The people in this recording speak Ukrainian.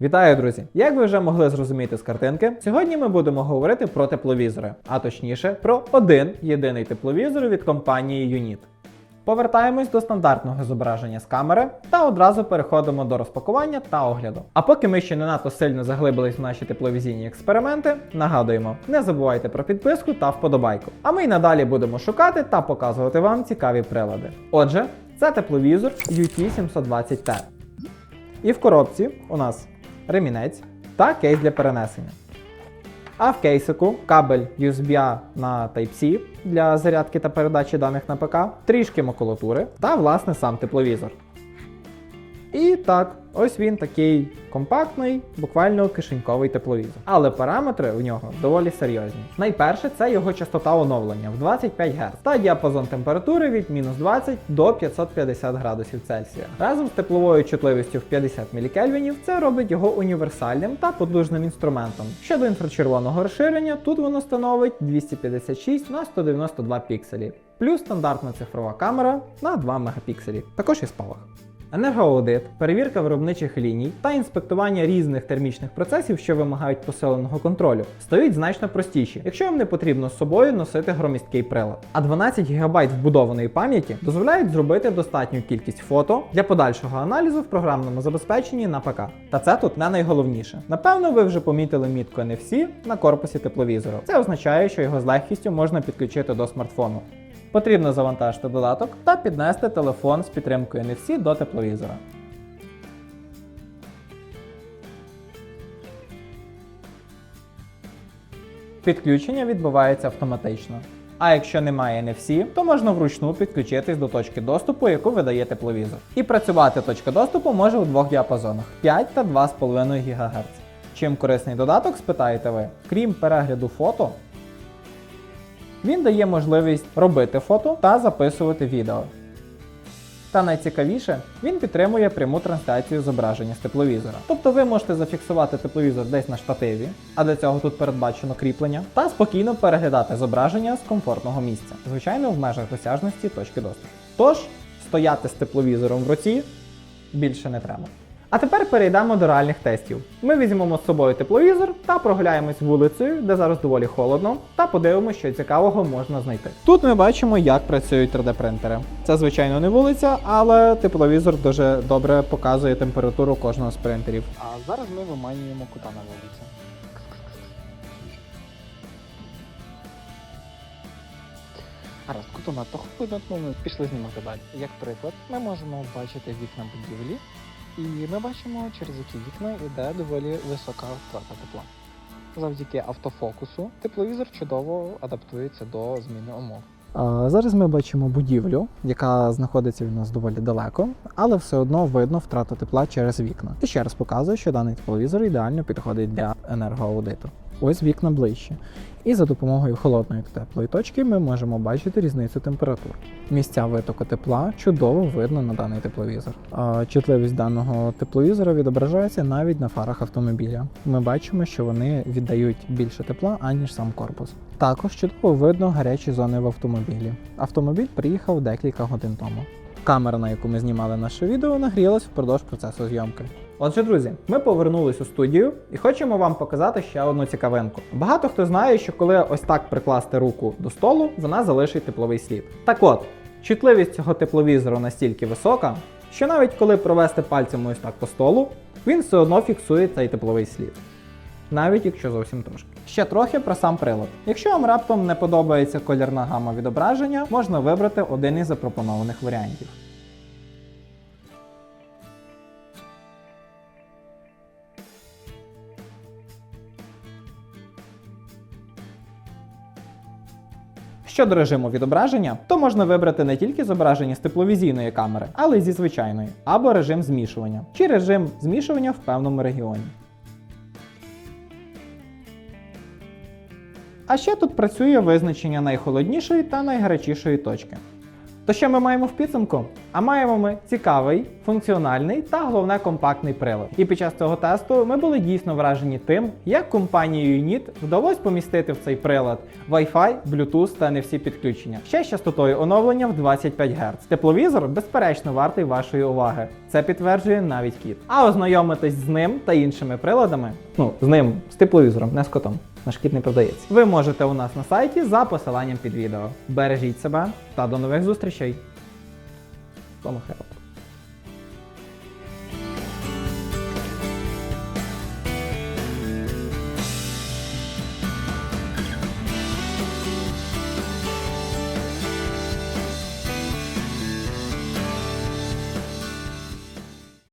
Вітаю, друзі! Як ви вже могли зрозуміти з картинки, сьогодні ми будемо говорити про тепловізори, а точніше про один єдиний тепловізор від компанії Unit. Повертаємось до стандартного зображення з камери та одразу переходимо до розпакування та огляду. А поки ми ще не надто сильно заглибились в наші тепловізійні експерименти, нагадуємо, не забувайте про підписку та вподобайку. А ми й надалі будемо шукати та показувати вам цікаві прилади. Отже, це тепловізор UT720T. І в коробці у нас ремінець та кейс для перенесення. А в кейсику кабель USB-A на Type-C для зарядки та передачі даних на ПК, трішки макулатури та власне сам тепловізор. І так, ось він такий компактний, буквально кишеньковий тепловізор. Але параметри в нього доволі серйозні. Найперше це його частота оновлення в 25 Гц та діапазон температури від мінус 20 до 550 градусів Цельсія. Разом з тепловою чутливістю в 50 мілікельвінів це робить його універсальним та потужним інструментом. Щодо інфрачервоного розширення, тут воно становить 256 на 192 пікселі, плюс стандартна цифрова камера на 2 мегапікселі, також і спалах. Енергоаудит, перевірка виробничих ліній та інспектування різних термічних процесів, що вимагають посиленого контролю, стають значно простіші, якщо вам не потрібно з собою носити громісткий прилад. А 12 ГБ вбудованої пам'яті дозволяють зробити достатню кількість фото для подальшого аналізу в програмному забезпеченні на ПК. Та це тут не найголовніше. Напевно, ви вже помітили мітку NFC на корпусі тепловізора. Це означає, що його з легкістю можна підключити до смартфону. Потрібно завантажити додаток та піднести телефон з підтримкою NFC до тепловізора. Підключення відбувається автоматично. А якщо немає NFC, то можна вручну підключитись до точки доступу, яку видає тепловізор. І працювати точка доступу може у двох діапазонах 5 та 2,5 ГГц. Чим корисний додаток, спитаєте ви? Крім перегляду фото, він дає можливість робити фото та записувати відео. Та найцікавіше, він підтримує пряму трансляцію зображення з тепловізора. Тобто ви можете зафіксувати тепловізор десь на штативі, а для цього тут передбачено кріплення, та спокійно переглядати зображення з комфортного місця, звичайно, в межах досяжності точки доступу. Тож, стояти з тепловізором в руці більше не треба. А тепер перейдемо до реальних тестів. Ми візьмемо з собою тепловізор та прогуляємось вулицею, де зараз доволі холодно, та подивимося, що цікавого можна знайти. Тут ми бачимо, як працюють 3D-принтери. Це, звичайно, не вулиця, але тепловізор дуже добре показує температуру кожного з принтерів. А зараз ми виманюємо кота на вулиці. Гаразд, коту надто хвилинку, ми пішли знімати далі. Як приклад, ми можемо бачити вікна будівлі, і ми бачимо, через які вікна йде доволі висока втрата тепла. Завдяки автофокусу тепловізор чудово адаптується до зміни умов. Зараз ми бачимо будівлю, яка знаходиться від нас доволі далеко, але все одно видно втрату тепла через вікна. І ще раз показую, що даний тепловізор ідеально підходить для енергоаудиту. Ось вікна ближче. І за допомогою холодної та теплої точки ми можемо бачити різницю температур. Місця витоку тепла чудово видно на даний тепловізор. Чутливість даного тепловізора відображається навіть на фарах автомобіля. Ми бачимо, що вони віддають більше тепла, аніж сам корпус. Також чудово видно гарячі зони в автомобілі. Автомобіль приїхав декілька годин тому. Камера, на яку ми знімали наше відео, нагрілась впродовж процесу зйомки. Отже, друзі, ми повернулись у студію і хочемо вам показати ще одну цікавинку. Багато хто знає, що коли ось так прикласти руку до столу, вона залишить тепловий слід. Так от, чутливість цього тепловізору настільки висока, що навіть коли провести пальцем ось так по столу, він все одно фіксує цей тепловий слід. Навіть якщо зовсім трошки. Ще трохи про сам прилад. Якщо вам раптом не подобається колірна гама відображення, можна вибрати один із запропонованих варіантів. Щодо режиму відображення, то можна вибрати не тільки зображення з тепловізійної камери, але й зі звичайної, або режим змішування, чи режим змішування в певному регіоні. А ще тут працює визначення найхолоднішої та найгарячішої точки. То що ми маємо в підсумку? А маємо ми цікавий, функціональний та головне компактний прилад. І під час цього тесту ми були дійсно вражені тим, як компанії Unit вдалося помістити в цей прилад Wi-Fi, Bluetooth та не всі підключення. Ще з частотою оновлення в 25 Гц. Тепловізор безперечно вартий вашої уваги. Це підтверджує навіть кіт. А ознайомитись з ним та іншими приладами, ну з ним, з тепловізором, не з котом. Наш кіт не продається. Ви можете у нас на сайті за посиланням під відео. Бережіть себе та до нових зустрічей. Помахай.